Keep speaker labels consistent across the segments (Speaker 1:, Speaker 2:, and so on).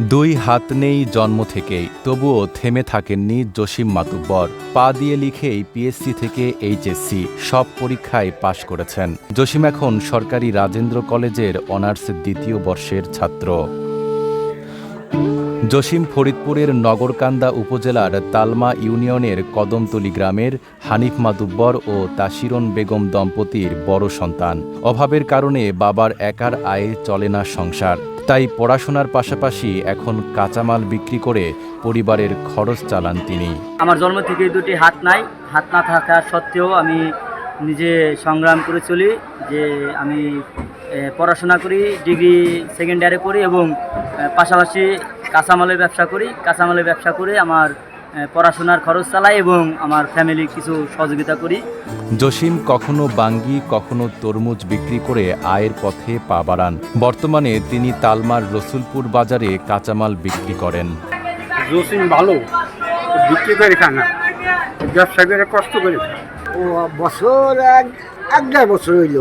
Speaker 1: দুই হাত নেই জন্ম থেকেই, তবুও থেমে থাকেননি জসিম মাতুব্বর পা দিয়ে লিখেই পিএসসি থেকে এইচএসসি সব পরীক্ষায় পাশ করেছেন। জসিম এখন সরকারি রাজেন্দ্র কলেজের অনার্স দ্বিতীয় বর্ষের ছাত্র। জসিম ফরিদপুরের নগরকান্দা উপজেলার তালমা ইউনিয়নের কদমতলী গ্রামের হানিফ মাতুব্বর ও তাসিরন বেগম দম্পতির বড় সন্তান। অভাবের কারণে বাবার একার আয়ে চলে না সংসার। তাই পড়াশোনার পাশাপাশি এখন কাঁচামাল বিক্রি করে পরিবারের খরচ চালান তিনি।
Speaker 2: আমার জন্ম থেকে দুটি হাত নাই। হাত না থাকা সত্ত্বেও আমি নিজে সংগ্রাম করে চলি, যে আমি পড়াশোনা করি, ডিগ্রি সেকেন্ড ইয়ারে করি এবং পাশাপাশি কাঁচামালের ব্যবসা করি। কাঁচামালের ব্যবসা করে আমার পড়াশোনার খরচ চালাই এবং আমার ফ্যামিলি কিছু সহযোগিতা করি।
Speaker 1: জসিম কখনো বাঙ্গি কখনো তরমুজ বিক্রি করে আয়ের পথে পা বাড়ান। বর্তমানে তিনি তালমার রসুলপুর বাজারে কাঁচামাল বিক্রি করেন।
Speaker 3: জসিম ভালো বিক্রি করে খানা ব্যবসা করে কষ্ট করে
Speaker 4: ও বছর এক এক দেড় বছর হইল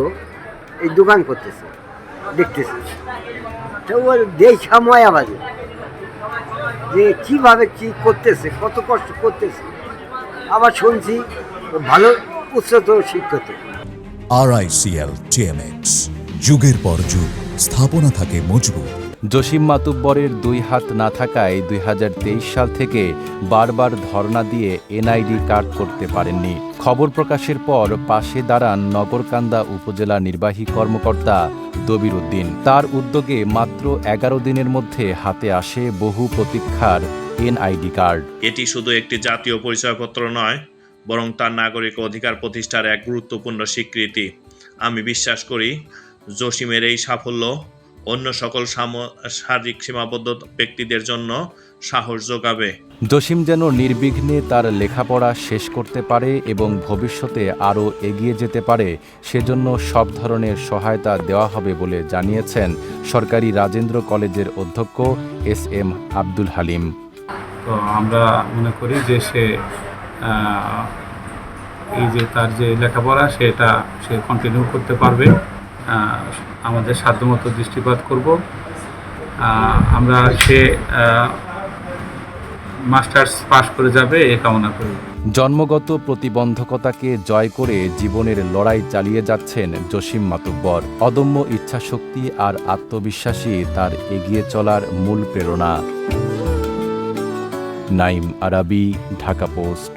Speaker 4: এই দোকান করতেছে দেখতেছে। তো ওর দেখা ময়া বাজে। যে কীভাবে কি করতেছে কত কষ্ট করতেছে আবার শুনছি ভালো উচ্চতর শিক্ষিত
Speaker 5: আরআইসিএল টিএমএক্স যুগের পর যুগ স্থাপনা থাকে মজবুত।
Speaker 1: জসিম মাতুব্বরের দুই হাত না থাকায় দুই হাজার তেইশ সাল থেকে বারবার ধর্ণা দিয়ে এনআইডি কার্ড করতে পারেননি। খবর প্রকাশের পর পাশে দাঁড়ান নগরকান্দা উপজেলা নির্বাহী কর্মকর্তা দবির উদ্দিন। তার উদ্যোগে মাত্র এগারো দিনের মধ্যে হাতে আসে বহু প্রতীক্ষার এনআইডি কার্ড।
Speaker 6: এটি শুধু একটি জাতীয় পরিচয়পত্র নয়, বরং তার নাগরিক অধিকার প্রতিষ্ঠার এক গুরুত্বপূর্ণ স্বীকৃতি। আমি বিশ্বাস করি, জসিমের এই সাফল্য অন্য সকল সাম- শারীরিক সীমাবদ্ধ ব্যক্তিদের জন্য সাহস যোগাবে।
Speaker 1: জসিম যেন নির্বিঘ্নে তার লেখাপড়া শেষ করতে পারে এবং ভবিষ্যতে আরও এগিয়ে যেতে পারে সেজন্য সব ধরনের সহায়তা দেওয়া হবে বলে জানিয়েছেন সরকারি রাজেন্দ্র কলেজের অধ্যক্ষ এস এম আব্দুল হালিম।
Speaker 3: তো আমরা মনে করি যে সে এই যে তার যে লেখাপড়া সেটা সে কন্টিনিউ করতে পারবে। আমাদের সাধ্যমতো দৃষ্টিপাত করব। আমরা সে মাস্টার্স পাশ করে যাবে, এ কামনা করি।
Speaker 1: জন্মগত প্রতিবন্ধকতাকে জয় করে জীবনের লড়াই চালিয়ে যাচ্ছেন জসিম মাতুব্বর। অদম্য ইচ্ছাশক্তি আর আত্মবিশ্বাসী তার এগিয়ে চলার মূল প্রেরণা। নাইম আরাবি, ঢাকা পোস্ট।